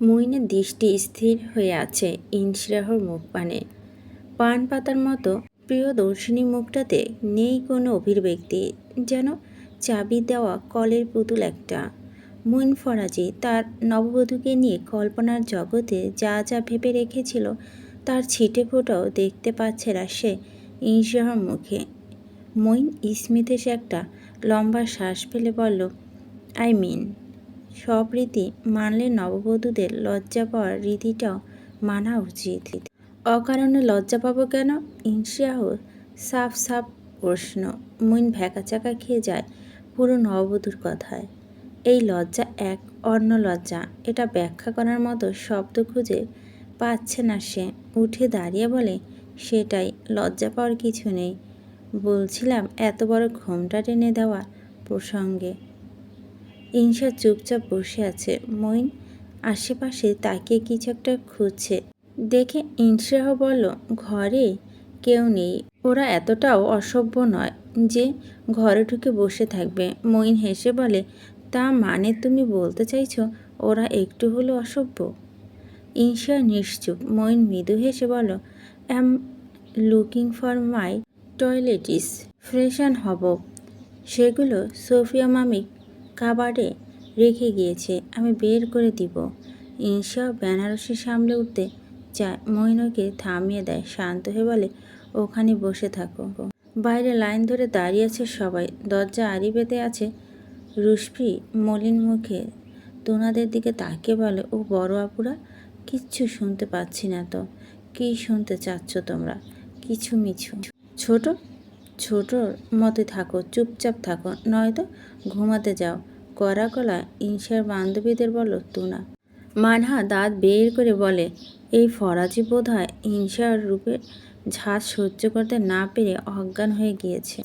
মুইনের দৃষ্টি স্থির হয়ে আছে ইনশিরাহর মুখপানে পান। পাতার মতো প্রিয় প্রিয়দর্শিনী মুখটাতে নেই কোনো অভিব্যক্তি, যেন চাবি দেওয়া কলের পুতুল একটা। মুইন ফরাজি তার নববধূকে নিয়ে কল্পনার জগতে যা যা ভেবে রেখেছিল, তার ছিটে ফোটাও দেখতে পাচ্ছে না সে ইনশিরাহর মুখে। মইন স্মিথ এসে একটা লম্বা শ্বাস ফেলে বলল, আই মিন। সব রীতি মানলে নববধূদের লজ্জা পাওয়ার রীতিটাও মানা উচিত। অকারণে লজ্জা পাবো কেন? ইনশিয়াহ, সাফ সাফ প্রশ্ন। মুইন ভ্যাকাচাকা খেয়ে যায় পুরো নববধূর কথায়। এই লজ্জা এক, অন্য লজ্জা। এটা ব্যাখ্যা করার মতো শব্দ খুঁজে পাচ্ছে না সে। উঠে দাঁড়িয়ে বলে, সেটাই, লজ্জা পাওয়ার কিছু নেই। বলছিলাম, এত বড় ঘোমটা টেনে দেওয়া প্রসঙ্গে। ইনশা চুপচাপ বসে আছে। মইন আশেপাশে তাকিয়ে কিছু একটা খুঁজছে। দেখে ইনশাহ বলল, ঘরে কেউ নেই। ওরা এতটাও অসভ্য নয় যে ঘরে ঢুকে বসে থাকবে। মইন হেসে বলে, তা মানে তুমি বলতে চাইছো ওরা একটু হলো অসভ্য? ইনশা নিশ্চুপ। মইন মৃদু হেসে বলল, am looking for my toiletries. ফ্রেশন হব। সেগুলো সোফিয়া মামি কাবার্ডে রেখে গিয়েছে, আমি বের করে দিব। ইনশা বেনারসি সামলে উঠতে চায় মইনকে থামিয়ে দেয়, শান্ত হয়ে বলে, ওখানে বসে থাকো। বাইরে লাইন ধরে দাঁড়িয়ে আছে সবাই। দরজা আড়ি পেতে আছে রুষ্পি মলিন মুখে। তোনাদের দিকে তাকিয়ে বলে, ও বড় আপুরা, কিচ্ছু শুনতে পাচ্ছি না তো। কী শুনতে চাচ্ছ তোমরা? কিছু মিছু। ছোট ছোটর মতে থাকো, চুপচাপ থাকো, নয়তো ঘুমাতে যাও। কড়া গলা ইনশার বান্ধবীদের বলো, তুনা। মানহা দাঁত বের করে বলে, এই ফরাজি বোধ হয় ইনশার রূপের ঝাঁজ সহ্য করতে না পেরে অজ্ঞান হয়ে গিয়েছে।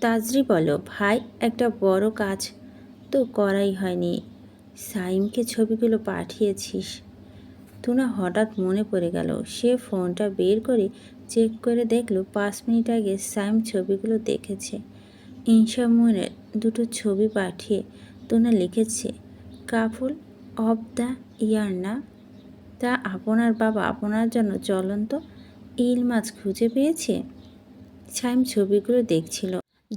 তাজরি বলো, ভাই, একটা বড় কাজ তো করাই হয়নি। সাইমকে ছবিগুলো পাঠিয়েছিস? তুনা হঠাৎ মনে পড়ে গেল, সে ফোনটা বের করে চেক করে দেখল পাঁচ মিনিট আগে সাইম ছবিগুলো দেখেছে। ইনশা মনের দুটো ছবি পাঠিয়ে তোনা লিখেছে, কাফুল অব দ্য ইয়ার না? তা আপনার বাবা আপনার জন্য চলন্ত ইল মাছ খুঁজে পেয়েছে? সাইম ছবিগুলো দেখছিল।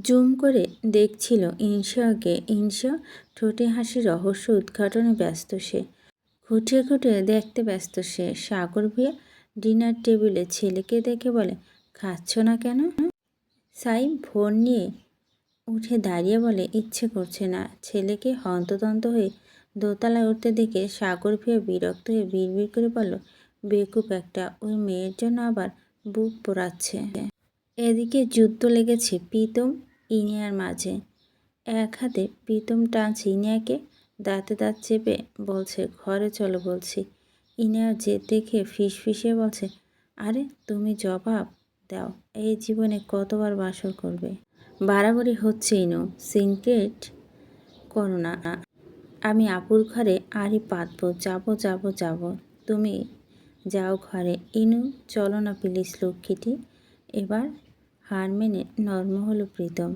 জুম করে দেখছিল ইনশাকে ইনশা ঠোঁটে হাসি রহস্য উদ্ঘাটনে ব্যস্ত সে, খুঁটিয়ে খুঁটিয়ে দেখতে ব্যস্ত সে, সাগর ভিয়া ডিনার টেবিলে ছেলেকে দেখে বলে, খাচ্ছ না কেন? সাই ফোন নিয়ে উঠে দাঁড়িয়ে বলে, ইচ্ছে করছে না। ছেলেকে হন্তদন্ত হয়ে দোতলায় উঠতে দেখে সাগর ভিয়া বিরক্ত হয়ে বিড়বিড় করে বলল বেকুপ একটা, ওই মেয়ের জন্য আবার বুক পোড়াচ্ছে। এদিকে যুদ্ধ লেগেছে প্রীতম, ইনিয়ার মাঝে। এক হাতে প্রীতম টানছে ইনিয়াকে, দাঁতে দাঁত চেপে বলছে, ঘরে চলো, বলছি। ইনিয়া যে দেখে ফিস ফিসে বলছে, আরে, তুমি জবাব দাও, এই জীবনে কতবার বাসর করবে? বাড়াবাড়ি হচ্ছে ইনু, সিনক্রেট করো না। আমি আপুর ঘরে আরই পাতবো, যাব যাব যাব। তুমি যাও ঘরে। ইনু, চলো না প্লিজ লক্ষ্মীটি। এবার হার মেনে নর্ম হলো প্রীতম।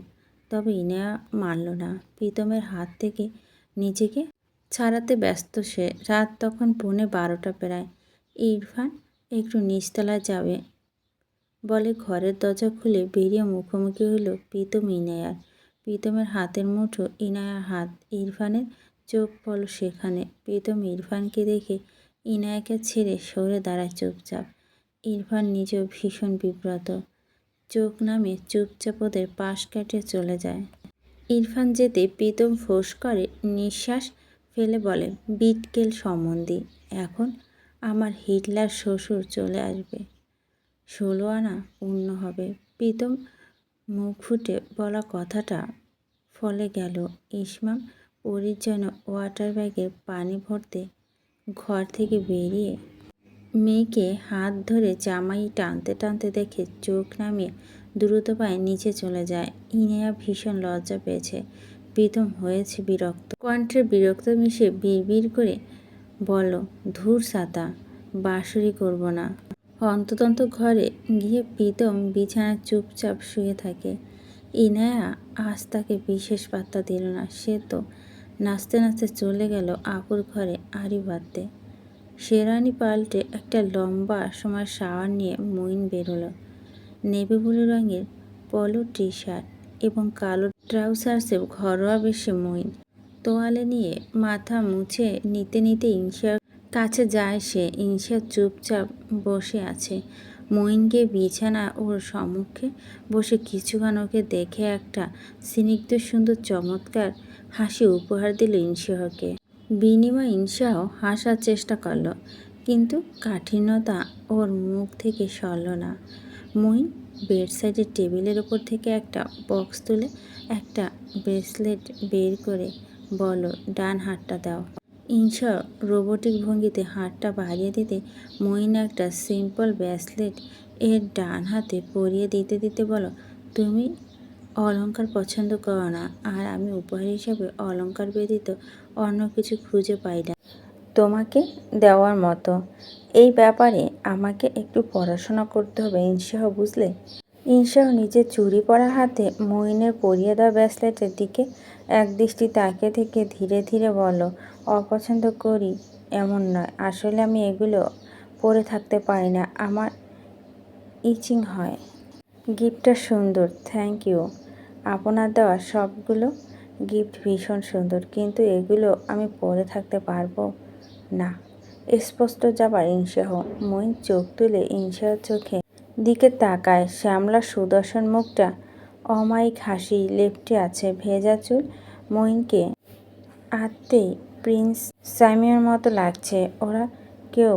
তবে ইনা মানল না। প্রীতমের হাত থেকে নিজেকে ছাড়াতে ব্যস্ত সে। রাত তখন পৌনে বারোটা প্রায়। ইরফান একটু নিচতলায় যাবে বলে ঘরের দরজা খুলে বেরিয়ে মুখোমুখি হলো প্রীতম ইনায়ার। প্রীতমের হাতের মুঠো ইনায়ার হাত। ইরফানের চোখ পল সেখানে। প্রীতম ইরফানকে দেখে ইনায়াকে ছেড়ে সরে দাঁড়ায় চুপচাপ। ইরফান নিজেও ভীষণ বিব্রত। চোখ নামে চুপচাপ ওদের পাশ কাটে চলে যায়। ইরফান যেতে প্রীতম ফোঁস করে। নিঃশ্বাস ফেলে বলে, বিটকেল সম্বন্ধী, এখন আমার হিটলার শ্বশুর চলে আসবে। ষোলো আনা পূর্ণ হবে। প্রীতম মুখ ফুটে বলা কথাটা ফলে গেল। ইসমাম পরির যেন ওয়াটার ব্যাগে পানি ভরতে ঘর থেকে বেরিয়ে মেয়েকে হাত ধরে জামাই টানতে টানতে দেখে চোখ নামিয়ে দ্রুত পায়ে নিচে চলে যায়। ইনেয়া ভীষণ লজ্জা পেয়েছে। প্রীতম হয়েছে বিরক্ত। কণ্ঠের বিরক্ত মিশে বিড় করে বলল, ধূর সাতা, বাঁশুরি করব না। অন্ততন্ত ঘরে গিয়ে প্রীতম বিছানায় চুপচাপ শুয়ে থাকে। ইনায়া আজ তাকে বিশেষ পাত্তা দিল না, সে তো নাচতে নাচতে চলে গেল আপুর ঘরে আড়ি বাঁধতে। শেরানি পাল্টে একটা লম্বা সময় শাওয়ার নিয়ে মইন বেরোলো। নেভি ব্লু রঙের পলো টি শার্ট এবং কালো ট্রাউজার্সে ঘরোয়া বেশি মইন। তোয়ালে নিয়ে মাথা মুছে নিতে নিতে ইনশার কাছে যায় সে। ইনশা চুপচাপ বসে আছে। মইনকে বিছানা ওর সম্মুখে বসে কিছুক্ষণ ওকে দেখে একটা স্নিগ্ধ সুন্দর চমৎকার হাসি উপহার দিল ইনশাহকে বিনিময় ইনশাও হাসার চেষ্টা করল, কিন্তু কাঠিন্যতা ওর মুখ থেকে সরল না। মইন বেডসাইডের টেবিলের ওপর থেকে একটা বক্স তুলে একটা ব্রেসলেট বের করে বলো, ডান হাতটা দাও। ইনশা, রোবোটিক ভঙ্গিতে হাতটা বাড়িয়ে দিতে মইন একটা সিম্পল ব্রেসলেট এর ডান হাতে পরিয়ে দিতে দিতে বলো, তুমি অলংকার পছন্দ করো না, আর আমি উপহার হিসাবে অলংকার ব্যতীত অন্য কিছু খুঁজে পাই না। তোমাকে দেওয়ার মতো। এই ব্যাপারে আমাকে একটু পড়াশোনা করতে হবে ইনশাহ বুঝলে? ইনশাহ নিজের চুরি পরা হাতে মইনের পরিয়ে দেওয়া ব্রেসলেটের দিকে এক দৃষ্টি তাকিয়ে থেকে ধীরে ধীরে বলো, অপছন্দ করি এমন নয়। আসলে আমি এগুলো পরে থাকতে পারি না। আমার ইচিং হয়। গিফটটা সুন্দর, থ্যাংক ইউ। আপনার দেওয়া সবগুলো গিফট ভীষণ সুন্দর, কিন্তু এগুলো আমি পরে থাকতে পারব না। স্পষ্ট যাবার ইনসাহ। মই চোখ তুলে ইনসাহ চোখে দিকে তাকায় শ্যামলা সুদর্শন মুখটা। অমায়িক হাসি লেপটে আছে ভেজা চুল মইনকে আত্মেই প্রিন্স সাইমিয়ার মতো লাগছে। ওরা কেউ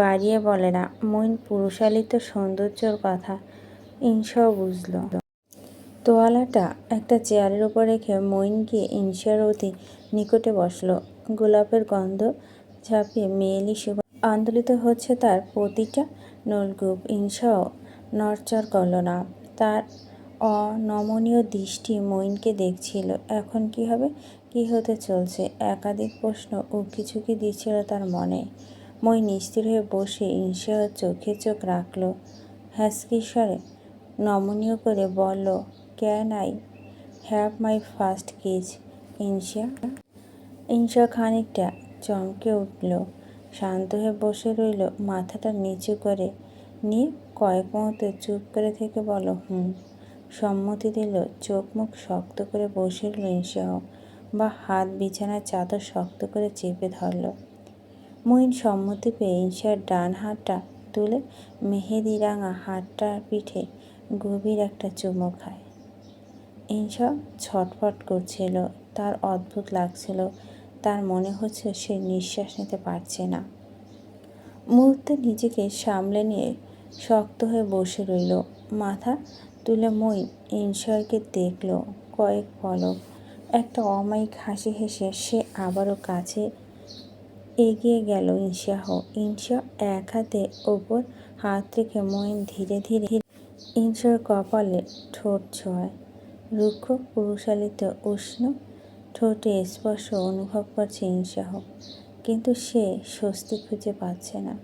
বাড়িয়ে বলে না। মইন পুরুষালিত সৌন্দর্যর কথা ইনসাও বুঝল। তোয়ালাটা একটা চেয়ারের উপর রেখে মইন গিয়ে ইনশার অতি নিকটে বসল। গোলাপের গন্ধ ঝাঁপিয়ে মেয়েলি সুবাস আন্দোলিত হচ্ছে তার প্রতিটা নলকূপ ইনশাও নড়চড় করল না তার অনমনীয় দৃষ্টি মইনকে দেখছিল। এখন কি হবে, কি হতে চলছে? একাধিক প্রশ্ন উকিঝুঁকি দিচ্ছিল তার মনে। মই নিস্থির হয়ে বসে ইনশাহ চোখে চোখ রাখল। হ্যাসকি স্বরে নমনীয় করে বলল can I have my first kiss Insha Insha খানিকটা চমকে উঠল। শান্ত হয়ে বসে রইল, মাথাটা নিচু করে নিয়ে কয়েক মুহূর্তে চুপ করে থেকে বলো, হুম। সম্মতি দিল চোখ মুখ শক্ত করে বসে রইল ইনশাহ বা হাত বিছানার চাদর শক্ত করে চেপে ধরল। মইন সম্মতি পেয়ে ইনশার ডান হাতটা তুলে মেহেদি রাঙা হাতটার পিঠে গভীর একটা চুমো খায়। ইনশা ছটফট করছিল, তার অদ্ভুত লাগছিল। তার মনে হচ্ছে সে নিঃশ্বাস নিতে পারছে না। মুহূর্তে নিজেকে সামলে নিয়ে শক্ত হয়ে বসে রইল। মাথা তুলে মই ইনশাকে দেখল কয়েক পলক। একটা অমায়িক হাসি হেসে সে আবারও কাছে এগিয়ে গেল ইনশাহ ইনশা এক হাতে ওপর হাত রেখে মইন ধীরে ধীরে ইনশার কপালে ঠোঁট ছোঁয়। রুক্ষ, পুরুষালিত, উষ্ণ ঠোঁটে স্পর্শ অনুভব করছে ইনশাহ কিন্তু সে স্বস্তি খুঁজে পাচ্ছে না।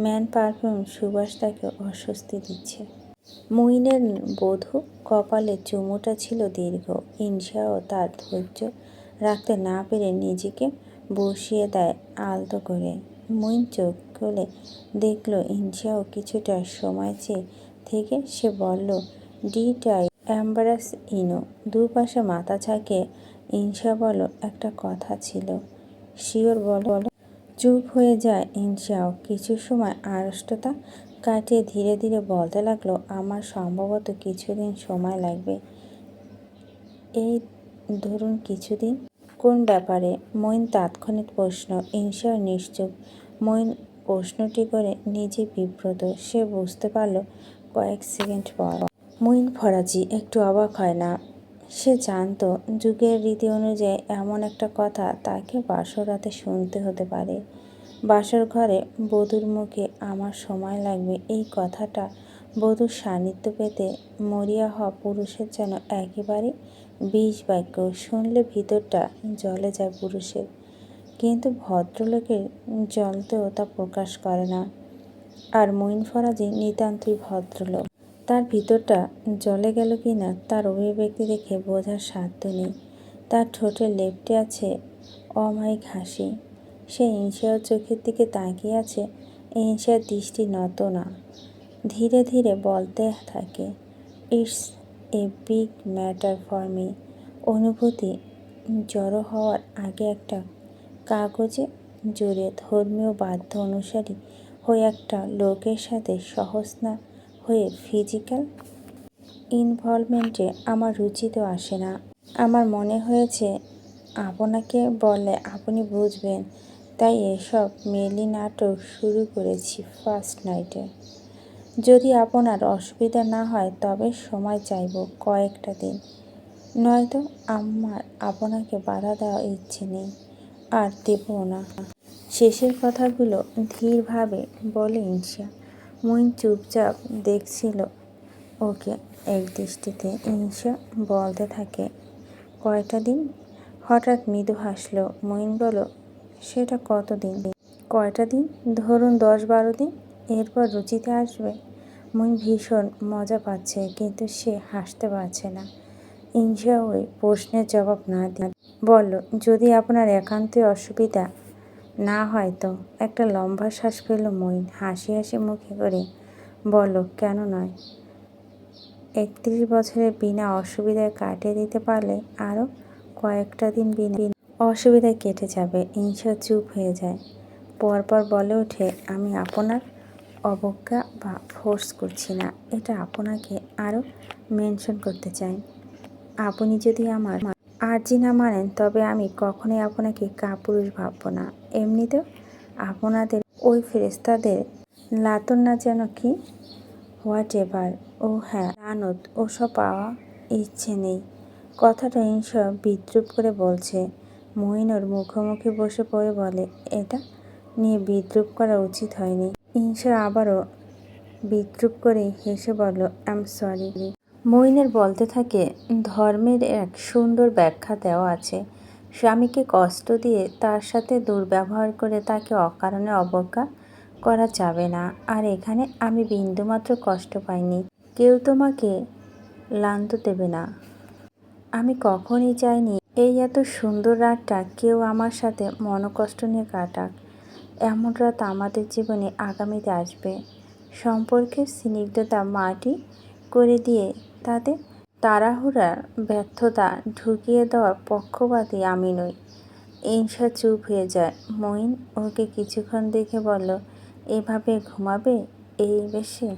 ম্যান পারফিউম সুবাস তাকে অস্বস্তি দিচ্ছে। মুইনের বধূ কপালে চুমুটা ছিল দীর্ঘ। ইনশাও তার ধৈর্য রাখতে না পেরে নিজেকে বসিয়ে দেয় আলতো করে। মুইন চোখ খুলে দেখল ইনশাও কিছুটা সময় চেয়ে থেকে সে বলল ডিটাই অ্যাম্বারাস ইনো। দুপাশে মাথা ঝাঁকে ইনশা বলো, একটা কথা ছিল। শিওর বলো বলো, চুপ হয়ে যায় ইনশাও কিছু সময় আড়ষ্টতা কাটিয়ে ধীরে ধীরে বলতে লাগল, আমার সম্ভবত কিছুদিন সময় লাগবে। এই ধরুন কিছুদিন? কোন ব্যাপারে? মইন তাৎক্ষণিক প্রশ্ন। ইনশার নিশ্চুপ। মইন প্রশ্নটি করে নিজে বিব্রত। সে বুঝতে পারল কয়েক সেকেন্ড পর। মইন ফরাজি, একটু অবাক হয় না। সে জানতো যুগের রীতি অনুযায়ী এমন একটা কথা তাকে বাসর রাতে শুনতে হতে পারে। বাসর ঘরে বধূর মুখে আমার সময় লাগবে এই কথাটা বধূর সান্নিধ্য পেতে মরিয়া হওয়া পুরুষের যেন একেবারে বিষ বাক্য। শুনলে ভিতরটা জলে যায় পুরুষের। কিন্তু ভদ্রলোকের জলতেও তা প্রকাশ করে না। আর মইন ফরাজি নিতান্তই ভদ্রলোক। তার ভিতরটা জলে গেল কি না তার অভিব্যক্তি দেখে বোঝার সাধ্য নেই। তার ঠোঁটে লেপটে আছে অমায়িক হাসি। সে ইনশার চোখের দিকে তাকিয়ে আছে ইনশার দৃষ্টি নত না। ধীরে ধীরে বলতে থাকে it's a big matter for me অনুভূতি জড়ো হওয়ার আগে একটা কাগজে জুড়ে ধর্মীয় বাধ্য অনুসারী হয়ে একটা লোকের সাথে সহজ না হয়ে ফিজিক্যাল ইনভলভমেন্টে আমার রুচিতেও আসে না। আমার মনে হয়েছে, আপনাকে বলে আপনি বুঝবেন। তাই এসব মেলি নাটক শুরু করেছি ফার্স্ট নাইটে যদি আপনার অসুবিধা না হয়, তবে সময় চাইব কয়েকটা দিন। নয়তো আমার আপনাকে বাধা দেওয়ার ইচ্ছে নেই, আর দেবও না। শেষের কথাগুলো ধীরভাবে বলে ইনসা মইন চুপচাপ দেখছিল। ওকে এক দৃষ্টিতে ইনসা বলতে থাকে। কয়টা দিন? হঠাৎ মৃদু হাসলো। মইন বলো সেটা কতদিন? কয়টা দিন? ধরুন দশ বারো দিন। এরপর রুচিতে আসবে? মইন ভীষণ মজা পাচ্ছে, কিন্তু সে হাসতে পারছে না। ইনসা ওই প্রশ্নের জবাব না দিয়ে বলল, যদি আপনার একান্তই অসুবিধা না হয় তো একটা লম্বা শ্বাস পেল মইন হাসি হাসি মুখে করে বলল, কেন নয়? একত্রিশ বছরে বিনা অসুবিধায় কাটিয়ে দিতে পারলে আরও কয়েকটা দিন বিনা অসুবিধায় কেটে যাবে। ইনসা চুপ হয়ে যায়। পরপর বলে ওঠে, আমি আপনার অবজ্ঞা বা ফোর্স করছি না। এটা আপনাকে আরও মেনশন করতে চাই। আপনি যদি আমার আর্জি না মানেন, তবে আমি কখনোই আপনাকে কাপুরুষ ভাবব না। এমনিতেও আপনাদের ওই ফেরেস্তাদের লাতন না যেন কি? হোয়াট এভার ও হ্যাঁ লানত, ওসব পাওয়া ইচ্ছে নেই। কথাটা ইনসব বিদ্রুপ করে বলছে। মহিনুর মুখোমুখি বসে পড়ে বলে, এটা নিয়ে বিদ্রুপ করা উচিত হয়নি। ইনসা আবারও বিদ্রুপ করে হেসে বলল আম সরি মইনের বলতে থাকে, ধর্মের এক সুন্দর ব্যাখ্যা দেওয়া আছে। স্বামীকে কষ্ট দিয়ে তার সাথে দুর্ব্যবহার করে তাকে অকারণে অবজ্ঞা করা যাবে না। আর এখানে আমি বিন্দুমাত্র কষ্ট পাইনি। কেউ তোমাকে লান্ত দেবে না। আমি কখনই চাইনি, এই এত সুন্দর রাতটা কেউ আমার সাথে মনকষ্ট নিয়ে কাটাক। এমন রাত আমাদের জীবনে আগামীতে আসবে। সম্পর্কের স্নিগ্ধতা মাটি করে দিয়ে তাতে তাড়াহুড়ার ব্যর্থতা ঢুকিয়ে দেওয়ার পক্ষপাতী আমি নই। ইনসা চুপ হয়ে যায়। মইন ওকে কিছুক্ষণ দেখে বলল, এভাবে ঘুমাবে? এই বেশে?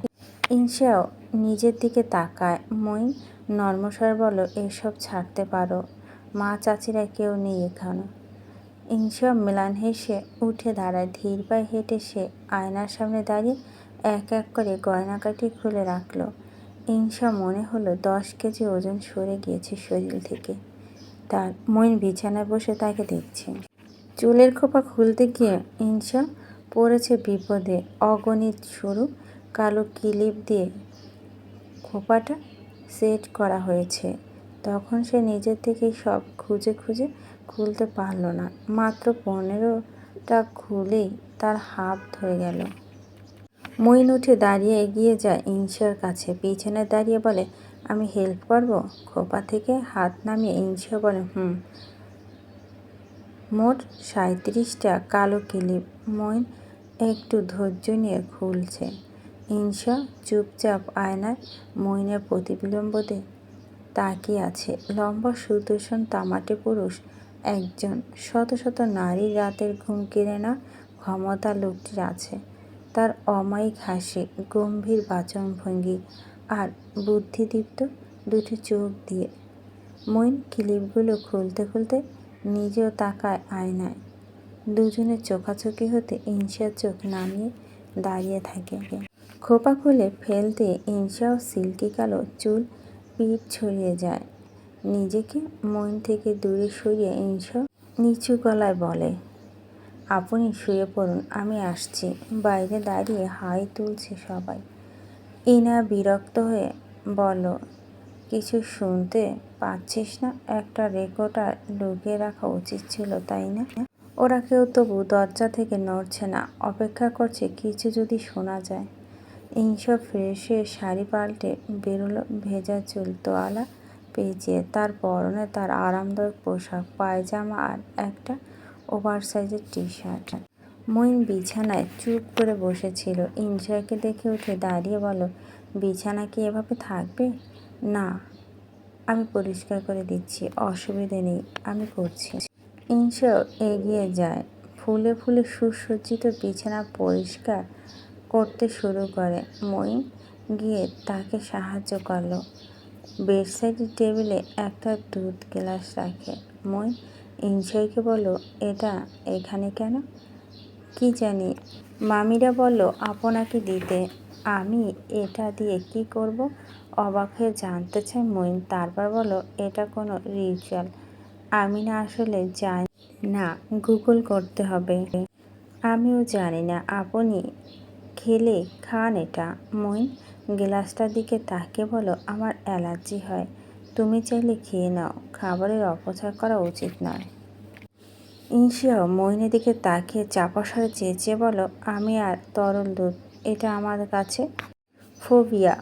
ইনসাও নিজের দিকে তাকায়। মইন নর্মস্বর বলল, এসব ছাড়তে পারো। মা চাচিরা কেউ নেই এখানে। ইনসা মিলান হেসে উঠে দাঁড়ায়। ধীর পায়ে হেঁটে সে আয়নার সামনে দাঁড়িয়ে এক এক করে গয়নাকাটি খুলে রাখল। ইনসা মনে হলো দশ কেজি ওজন সরে গিয়েছে শরীর থেকে। তার মইন বিছানায় বসে তাকে দেখছে। চুলের খোপা খুলতে গিয়ে ইনসা পড়েছে বিপদে। অগণিত সরু কালো কিলিপ দিয়ে খোপাটা সেট করা হয়েছে। তখন সে নিজের থেকেই সব খুঁজে খুঁজে খুলতে পারল না। মাত্র পনেরোটা খুলেই তার হাত ধরে গেল। মইন উঠে দাঁড়িয়ে এগিয়ে যায় ইনসার কাছে। পিছনে দাঁড়িয়ে বলে, আমি হেল্প করব? খোপা থেকে হাত নামিয়ে ইনসা বলে, হুম। মোট সাঁত্রিশটা কালো ক্লিপ মইন একটু ধৈর্য নিয়ে খুলছে। ইনসা চুপচাপ আয়নায় মইনের প্রতিবিলম্বতে তাকিয়ে আছে। লম্বা সুদর্শন তামাটে পুরুষ, একজন শত শত নারী রাতের ঘুম কেড়ে না ক্ষমতা লোকটির আছে। তার অমায়িক হাসি, গম্ভীর বাচনভঙ্গি আর বুদ্ধিদীপ্ত দুটি চোখ দিয়ে। মইন ক্লিপগুলো খুলতে খুলতে নিজেও তাকায় আয়নায়। দুজনের চোখাচোখি হতে ইনসার চোখ নামিয়ে দাঁড়িয়ে থাকে। খোপা খুলে ফেলতে ইনসাও সিল্কি কালো চুল পিঠ ছড়িয়ে যায়। নিজেকে মন থেকে দূরে সরিয়ে ইনসা নিচু গলায় বলে আপনি শুয়ে পড়ুন, আমি আসছি। বাইরে দাঁড়িয়ে হাই তুলছে সবাই। ইনা বিরক্ত হয়ে বলল, কিছু শুনতে পাচ্ছিস না? একটা রেকর্ডার লুকিয়ে রাখা উচিত ছিল, তাই না? ওরা কেউ তবু দরজা থেকে নড়ছে না, অপেক্ষা করছে কিছু যদি শোনা যায়। ইনসব ফ্রেশ হয়ে শাড়ি পাল্টে বেরোলো ভেজা চুল তোয়ালা পেঁচিয়ে। তার পরনে তার আরামদায়ক পোশাক, পায়জামা আর একটা ওভার সাইজের টি শার্ট মইন বিছানায় চুপ করে বসেছিল। ইনশাকে দেখে উঠে দাঁড়িয়ে বলো বিছানা কি এভাবে থাকবে? না, আমি পরিষ্কার করে দিচ্ছি, অসুবিধে নেই, আমি করছি। ইনশাও এগিয়ে যায়, ফুলে ফুলে সুসজ্জিত বিছানা পরিষ্কার করতে শুরু করে। মইন গিয়ে তাকে সাহায্য করল। বেডসাইডের টেবিলে একটা দুধ গ্লাস রাখে। মই ইনশয়কে বলো এটা এখানে কেন? কি জানি। মামিরা বলল, আপনাকে দিতে। আমি এটা দিয়ে কি করব? অবাক হয়ে জানতে চাই মইন তারপর বলো এটা কোনো রিচুয়াল। আমি না আসলে জানি না, গুগল করতে হবে। আমিও জানি না, আপনি খেলে খান এটা। মইন গ্লাসটার দিকে তাকিয়ে বলো আমার অ্যালার্জি হয়। তুমি চাইলে খেয়ে নাও, খাবারের অপচয় করা উচিত নয়। ইনশিয়াও মইনের দিকে তাকিয়ে চাপা স্বরে চেঁচিয়ে বলো আমি আর তরল দুধ এটা আমার কাছে? ফোবিয়া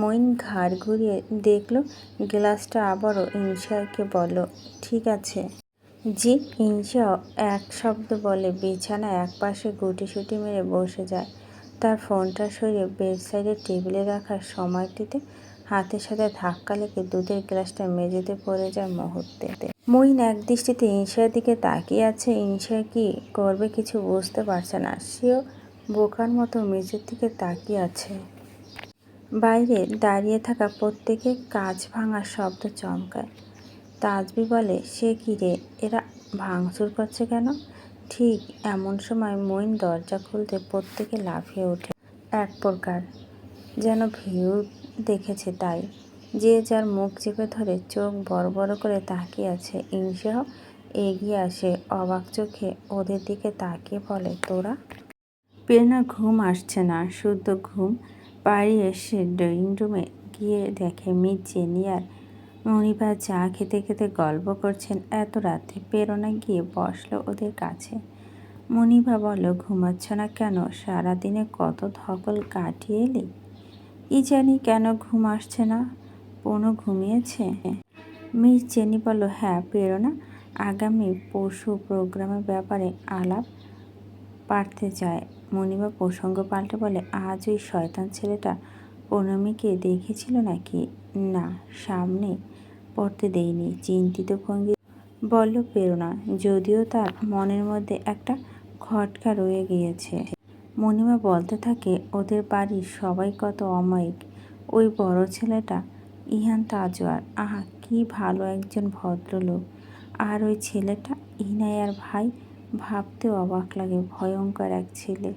মইন ঘাড় ঘুরিয়ে দেখল, গ্লাসটা আবারও ইনশিয়াকে বলল, ঠিক আছে। জি ইনশিয়াও এক শব্দ বলে বিছানা এক পাশে গুটি মেরে বসে যায়। তার ফোনটা সরিয়ে বেডসাইডের টেবিলে রাখার সময়টিতে হাতের সাথে ধাক্কা লেগে দুধের গ্লাসটা মেঝেতে পড়ে যায় মুহূর্তে মইন এক দৃষ্টিতে ইনশার দিকে তাকিয়ে আছে। ইনশা কি করবে কিছু বুঝতে পারছে না। সেও বোকার মতো মেঝের দিকে তাকিয়ে আছে। বাইরে দাঁড়িয়ে থাকা প্রত্যেকে কাজ ভাঙার শব্দ চমকায়। তাজবি বলে, সে কি রে? এরা ভাঙচুর করছে কেন? ঠিক এমন সময় মইন দরজা খুলতে প্রত্যেকে লাফিয়ে ওঠে। এক প্রকার যেন ভিউ দেখেছে তাই। যে যার মুখ চেপে ধরে চোখ বড় বড় করে তাকিয়ে আছে ইনসাহ এগিয়ে আসে, অবাক চোখে ওদের দিকে তাকিয়ে বলে, তোরা? প্রেরণা ঘুম আসছে না, শুদ্ধ ঘুম বাড়ি এসে ড্রয়িং রুমে গিয়ে দেখে মিট জেনিয়ার। মনিবা চা খেতে খেতে গল্প করছেন এত রাতে, প্রেরণা গিয়ে বসল ওদের কাছে। মনিবা বলো ঘুমাচ্ছ না কেন? সারাদিনে কত ধকল কাটিয়ে এলি? কি জানি কেন ঘুম আসছে না। কোনো ঘুমিয়েছে। মিস চেনি বলল হ্যাঁ প্রেরণা, আগামী পশু প্রোগ্রামের ব্যাপারে আলাপ পারতে চায়। মনিবা প্রসঙ্গ পাল্টে বলে, আজ ওই শয়তান ছেলেটা পৌর্ণমীকে দেখেছিল নাকি? না, সামনে পড়তে দেয়নি। চিন্তিত ভঙ্গি বলল, প্রেরণা, যদিও তার মনের মধ্যে একটা খটকা রয়ে গিয়েছে। মণিমা বলতে থাকে, ওদের বাড়ির সবাই কত অমায়িক। ওই বড় ছেলেটা, ইহান তাজোয়ার আহা, কি ভালো একজন ভদ্রলোক। আর ওই ছেলেটা, ইনায়ার ভাই, ভাবতে অবাক লাগে, ভয়ঙ্কর এক ছেলে।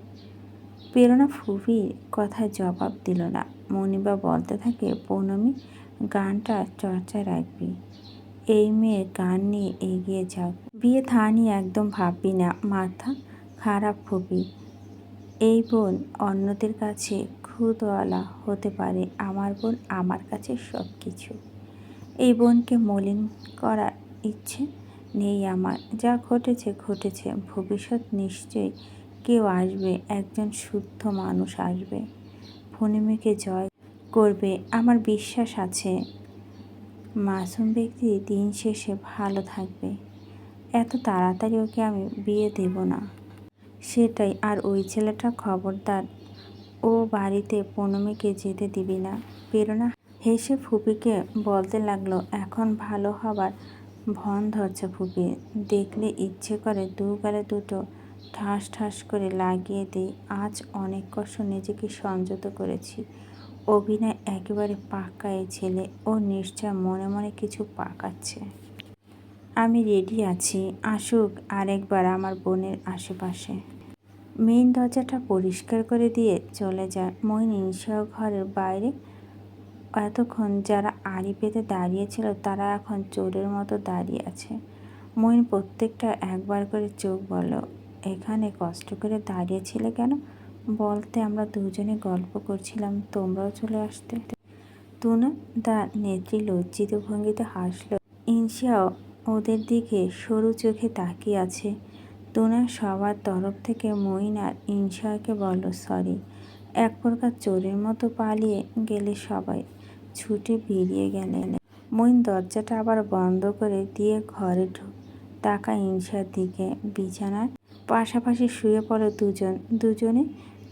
প্রেরণা ফুফির কথায় জবাব দিল না। মনিবা বলতে থাকে পৌনমি গানটা চর্চায় রাখবি। এই মেয়ের গান নিয়ে এগিয়ে যাক। বিয়ে থা নিয়ে একদম ভাববি না। মাথা খারাপ হবি এই বোন অন্যদের কাছে খুদওয়ালা হতে পারে, আমার বোন আমার কাছে সব কিছু এই বোনকে মলিন করার ইচ্ছে নেই আমার। যা ঘটেছে ঘটেছে। ভবিষ্যৎ নিশ্চয়ই কেউ আসবে, একজন শুদ্ধ মানুষ আসবে। ফণিমিকে জয় করবে, আমার বিশ্বাস আছে। মাসুম ব্যক্তি দিন শেষে ভালো থাকবে। এত তাড়াতাড়ি ওকে আমি বিয়ে দেব না। সেটাই, আর ওই ছেলেটা খবরদার। ও বাড়িতে পনমিকে যেতে দিবি না। প্রেরণা হেসে ফুপিকে বলতে লাগল, এখন ভালো হবার ভন ধরছে ফুপি। দেখলে ইচ্ছে করে দু গালে দুটো ঠাস ঠাস করে লাগিয়ে দিই। আজ অনেক কষ্ট নিজেকে সংযত করেছি। অভিনয় একেবারে পাক্কা এই ছেলে। ও নিশ্চয় মনে মনে কিছু পাকাচ্ছে। আমি রেডি আছি। আসুক আরেকবার আমার বোনের আশেপাশে। মেইন দরজাটা পরিষ্কার করে দিয়ে চলে যায়। মইন ঘরের বাইরে। এতক্ষণ যারা আড়ি পেতে দাঁড়িয়েছিল তারা এখন চোরের মতো দাঁড়িয়ে আছে। মইন প্রত্যেকটা একবার করে চোখ বলো এখানে কষ্ট করে দাঁড়িয়েছিলে কেন? বলতে আমরা দুজনে গল্প করছিলাম, তোমরাও চলে আসতে। তুনা দা নেত্রী লজ্জিত ভঙ্গিতে হাসলো ইনশাও ওদের দিকে সরু চোখে তাকিয়ে আছে। তুনা সবার তরফ থেকে মইন আর ইনশাকে বলল, সরি, এক প্রকার চোরের মতো পালিয়ে গেলে সবাই ছুটে বেরিয়ে গেলেন মইন দরজাটা আবার বন্ধ করে দিয়ে ঘরে তাকায় ইনসার দিকে, বিছানার পাশাপাশি শুয়ে পড়ো দুজন, দুজনে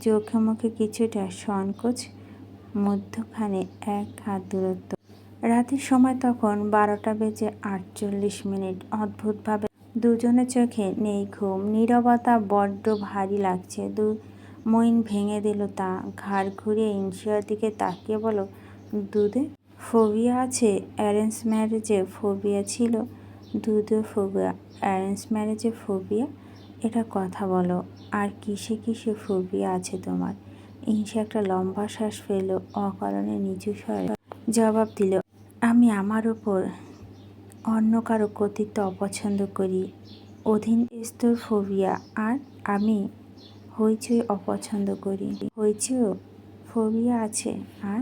চোখে মুখে কিছুটা সংকোচ, মধ্যখানে এক হাত দূরত্ব। রাতের সময় তখন বারোটা বেজে আটচল্লিশ মিনিট, অদ্ভুতভাবে দুজনের চোখে নেই ঘুম, নীরবতা বড্ড ভারী লাগছে। দু মইন ভেঙে দিল তা, ঘাড় ঘুরিয়ে ইনশিয়ার দিকে তাকিয়ে বলো দুধে ফোবিয়া আছে? অ্যারেঞ্জ ম্যারেজে ফোবিয়া ছিল? দুধে ফোবিয়া, অ্যারেঞ্জ ম্যারেজে ফোবিয়া? এটা কথা বলো, আর কিসে কিসে ফোবিয়া আছে তোমার? ইনসে একটা লম্বা শ্বাস ফেলল, অকারণে নিচু স্বরে জবাব দিল, আমি আমার ওপর অন্য কারও কর্তৃত্ব অপছন্দ করি। অধীন স্তর ফোবিয়া আর আমি হইচই অপছন্দ করি। হইচইও ফোবিয়া আছে আর